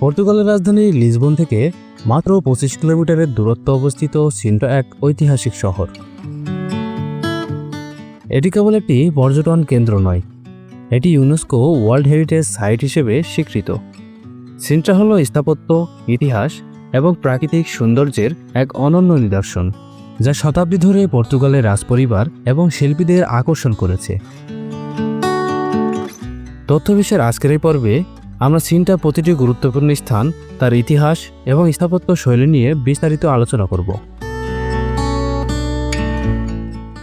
পর্তুগালের রাজধানী লিসবন থেকে মাত্র পঁচিশ কিলোমিটারের দূরত্ব অবস্থিত সিন্টা এক ঐতিহাসিক শহর। এটি কেবল একটি পর্যটন কেন্দ্র নয়, এটি ইউনেস্কো ওয়ার্ল্ড হেরিটেজ সাইট হিসেবে স্বীকৃত। সিন্ট্রা হল স্থাপত্য, ইতিহাস এবং প্রাকৃতিক সৌন্দর্যের এক অনন্য নিদর্শন, যা শতাব্দী ধরে পর্তুগালের রাজপরিবার এবং শিল্পীদের আকর্ষণ করেছে। তথ্য বিশ্বের আজকের এই পর্বে আমরা সিনটা প্রতিটি গুরুত্বপূর্ণ স্থান, তার ইতিহাস এবং স্থাপত্য শৈলী নিয়ে বিস্তারিত আলোচনা করব।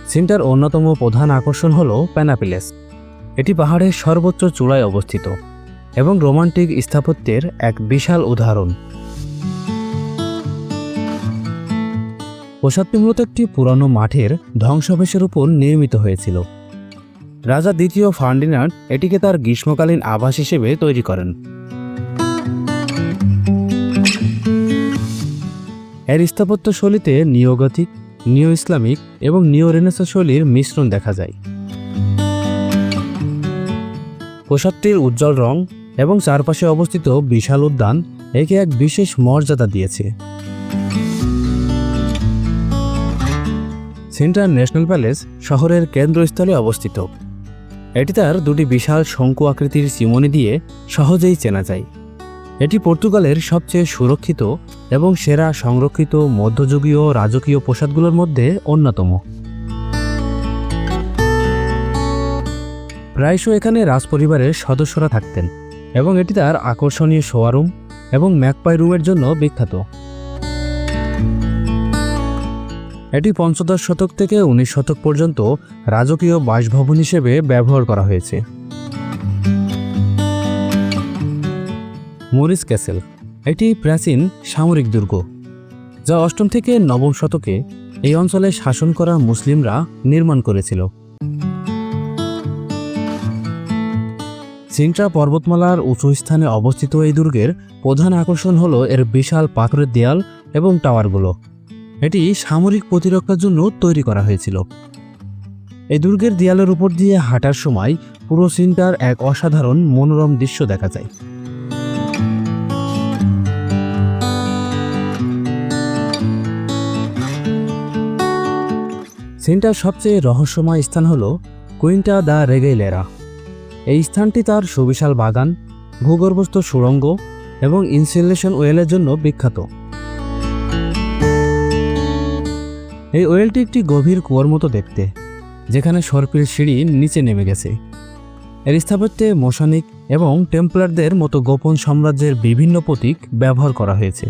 সিনটার অন্যতম প্রধান আকর্ষণ হল প্যানাপিলেস এটি পাহাড়ের সর্বোচ্চ চূড়ায় অবস্থিত এবং রোমান্টিক স্থাপত্যের এক বিশাল উদাহরণ। প্রসাদটি মূলত একটি পুরানো মাঠের ধ্বংসাবেশের উপর নির্মিত হয়েছিল। রাজা দ্বিতীয় ফার্ডিনান্ড এটিকে তার গ্রীষ্মকালীন আবাস হিসেবে তৈরি করেন। এর স্থাপত্য শৈলীতে নিওগথিক নিও ইসলামিক এবং নিও রেনেসা শৈলীর মিশ্রণ দেখা যায়। প্রসাদটির উজ্জ্বল রং এবং চারপাশে অবস্থিত বিশাল উদ্যান একে এক বিশেষ মর্যাদা দিয়েছে। সেন্ট্রাল ন্যাশনাল প্যালেস শহরের কেন্দ্রস্থলে অবস্থিত। এটি তার দুটি বিশাল শঙ্কু আকৃতির চিমনি দিয়ে সহজেই চেনা যায়। এটি পর্তুগালের সবচেয়ে সুরক্ষিত এবং সেরা সংরক্ষিত মধ্যযুগীয় রাজকীয় প্রসাদগুলোর মধ্যে অন্যতম। প্রায়শই এখানে রাজপরিবারের সদস্যরা থাকতেন এবং এটি তার আকর্ষণীয় শোয়ারুম এবং ম্যাকপাই রুমের জন্য বিখ্যাত। এটি পঞ্চদশ শতক থেকে উনিশ শতক পর্যন্ত রাজকীয় বাসভবন হিসেবে ব্যবহার করা হয়েছে। মরিস ক্যাসেল, এটি প্রাচীন সামরিক দুর্গ, যা অষ্টম থেকে নবম শতকে এই অঞ্চলে শাসন করা মুসলিমরা নির্মাণ করেছিল। সিন্ট্রা পর্বতমালার উঁচু স্থানে অবস্থিত এই দুর্গের প্রধান আকর্ষণ হল এর বিশাল পাথরের দেয়াল এবং টাওয়ারগুলো। এটি সামরিক প্রতিরক্ষার জন্য তৈরি করা হয়েছিল। এই দুর্গের দেয়ালের উপর দিয়ে হাঁটার সময় পুরো সিনটার এক অসাধারণ মনোরম দৃশ্য দেখা যায়। সিনটার সবচেয়ে রহস্যময় স্থান হল কুইন্টা দ্য রেগেইলেরা। এই স্থানটি তার সুবিশাল বাগান, ভূগর্ভস্থ সুড়ঙ্গ এবং ইনসুলেশন ওয়েলের জন্য বিখ্যাত। এই ওয়েলটি একটি গভীর কুয়োর মতো দেখতে, যেখানে সর্পিল সিঁড়ি নিচে নেমে গেছে। এর স্থাপত্যে মোশানিক এবং টেম্পলারদের মতো গোপন সাম্রাজ্যের বিভিন্ন প্রতীক ব্যবহার করা হয়েছে।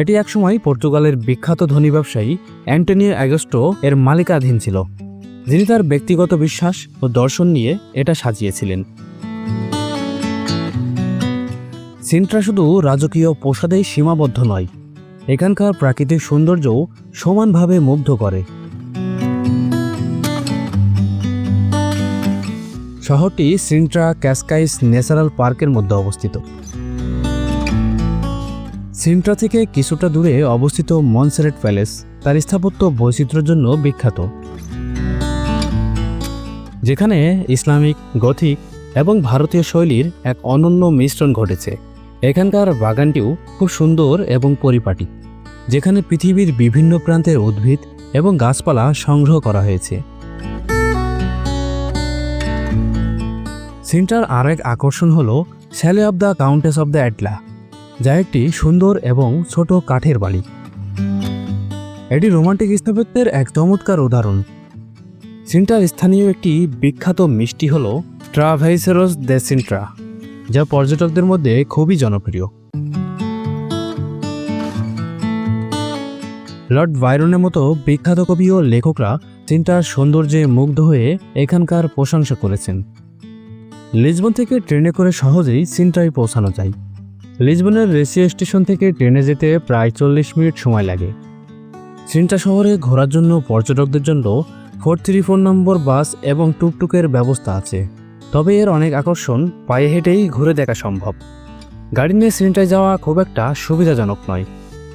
এটি একসময় পর্তুগালের বিখ্যাত ধনী ব্যবসায়ী অ্যান্টনিও অ্যাগস্টো এর মালিকাধীন ছিল, যিনি তার ব্যক্তিগত বিশ্বাস ও দর্শন নিয়ে এটা সাজিয়েছিলেন। সিন্ট্রা শুধু রাজকীয় প্রসাদেই সীমাবদ্ধ নয়, এখানকার প্রাকৃতিক সৌন্দর্যও সমানভাবে মুগ্ধ করে। শহরটি সিন্ট্রা ক্যাসকাইস ন্যাচারাল পার্কের মধ্যে অবস্থিত। সিন্ট্রা থেকে কিছুটা দূরে অবস্থিত মনসেরেট প্যালেস, তার স্থাপত্য বৈচিত্র্যের জন্য বিখ্যাত। যেখানে ইসলামিক, গথিক এবং ভারতীয় শৈলীর এক অনন্য মিশ্রণ ঘটেছে। এখানকার বাগানটিও খুব সুন্দর এবং পরিপাটি, যেখানে পৃথিবীর বিভিন্ন প্রান্তের উদ্ভিদ এবং গাছপালা সংগ্রহ করা হয়েছে। সিনটার আরেক আকর্ষণ হল Salle of the Countess of the Atla, যা একটি সুন্দর এবং ছোট কাঠের বাড়ি এটি রোমান্টিক স্থাপত্যের এক চমৎকার উদাহরণ। সিন্টার স্থানীয় একটি বিখ্যাত মিষ্টি হল ট্রাভাইসেরোস দে সিন্ট্রা। যা পর্যটকদের মধ্যে খুবই জনপ্রিয়। লর্ড বাইরনের মতো বিখ্যাত কবি ও লেখকরা সিন্টার সৌন্দর্যে মুগ্ধ হয়ে এখানকার প্রশংসা করেছেন। লিসবন থেকে ট্রেনে করে সহজেই সিন্টায় পৌঁছানো যায়। লিসবনের রেসিও স্টেশন থেকে ট্রেনে যেতে প্রায় চল্লিশ মিনিট সময় লাগে। সিন্টা শহরে ঘোরার জন্য পর্যটকদের জন্য four three four number bus এবং টুকটুকের ব্যবস্থা আছে। তবে এর অনেক আকর্ষণ পায়ে হেঁটেই ঘুরে দেখা সম্ভব। গাড়ি নিয়ে সিনেটায় যাওয়া খুব একটা সুবিধাজনক নয়,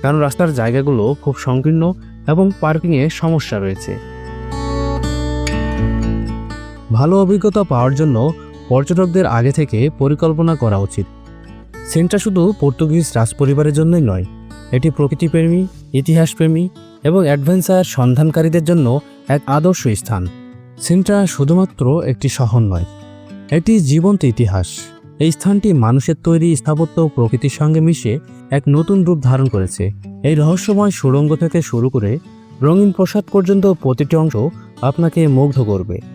কারণ রাস্তার জায়গাগুলো খুব সংকীর্ণ এবং পার্কিংয়ে সমস্যা রয়েছে। ভালো অভিজ্ঞতা পাওয়ার জন্য পর্যটকদের আগে থেকে পরিকল্পনা করা উচিত। সেন্ট্রা শুধু পর্তুগিজ রাজপরিবারের জন্যই নয়, এটি প্রকৃতিপ্রেমী, ইতিহাসপ্রেমী এবং অ্যাডভেঞ্চার সন্ধানকারীদের জন্য এক আদর্শ স্থান। সিন্ট্রা শুধুমাত্র একটি শহর নয় এটি জীবন্ত ইতিহাস। এই স্থানটি মানুষের তৈরি স্থাপত্য প্রকৃতির সঙ্গে মিশে এক নতুন রূপ ধারণ করেছে। এই রহস্যময় সুড়ঙ্গ থেকে শুরু করে রঙিন প্রসাদ পর্যন্ত প্রতিটি অংশ আপনাকে মুগ্ধ করবে।